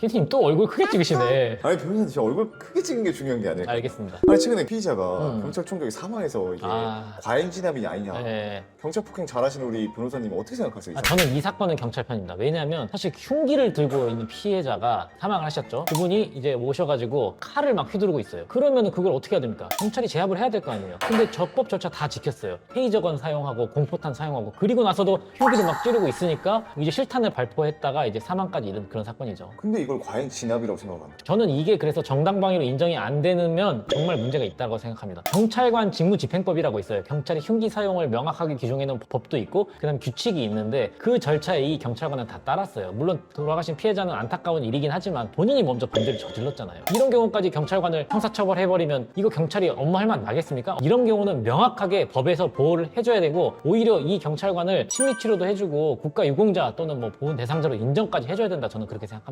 피디님 또 얼굴 크게 찍으시네. 아니 변호사님 진짜 얼굴 크게 찍은 게 중요한 게 아닐까 알겠습니다. 아니 최근에 피의자가 음. 경찰 총격에 사망해서 이게 아. 과잉 진압이 아니냐 네. 경찰 폭행 잘하시는 우리 변호사님 어떻게 생각하세요? 이 아, 저는 이 사건은 경찰 편입니다. 왜냐하면 사실 흉기를 들고 있는 피해자가 사망을 하셨죠. 그분이 이제 오셔가지고 칼을 막 휘두르고 있어요. 그러면 그걸 어떻게 해야 됩니까? 경찰이 제압을 해야 될 거 아니에요. 근데 적법 절차 다 지켰어요. 페이저건 사용하고 공포탄 사용하고 그리고 나서도 흉기를 막 찌르고 있으니까 이제 실탄을 발포했다가 이제 사망까지 이른 그런 사건이죠. 근데 이걸 과잉 진압이라고 생각합니다 저는 이게 그래서 정당방위로 인정이 안 되면 정말 문제가 있다고 생각합니다. 경찰관 직무집행법이라고 있어요. 경찰이 흉기 사용을 명확하게 규정해놓은 법도 있고 그다음 규칙이 있는데 그 절차에 이 경찰관은 다 따랐어요. 물론 돌아가신 피해자는 안타까운 일이긴 하지만 본인이 먼저 범죄를 저질렀잖아요. 이런 경우까지 경찰관을 형사처벌해버리면 이거 경찰이 업무 할맛 나겠습니까? 이런 경우는 명확하게 법에서 보호를 해줘야 되고 오히려 이 경찰관을 심리치료도 해주고 국가유공자 또는 뭐 보훈 대상자로 인정까지 해줘야 된다 저는 그렇게 생각합니다.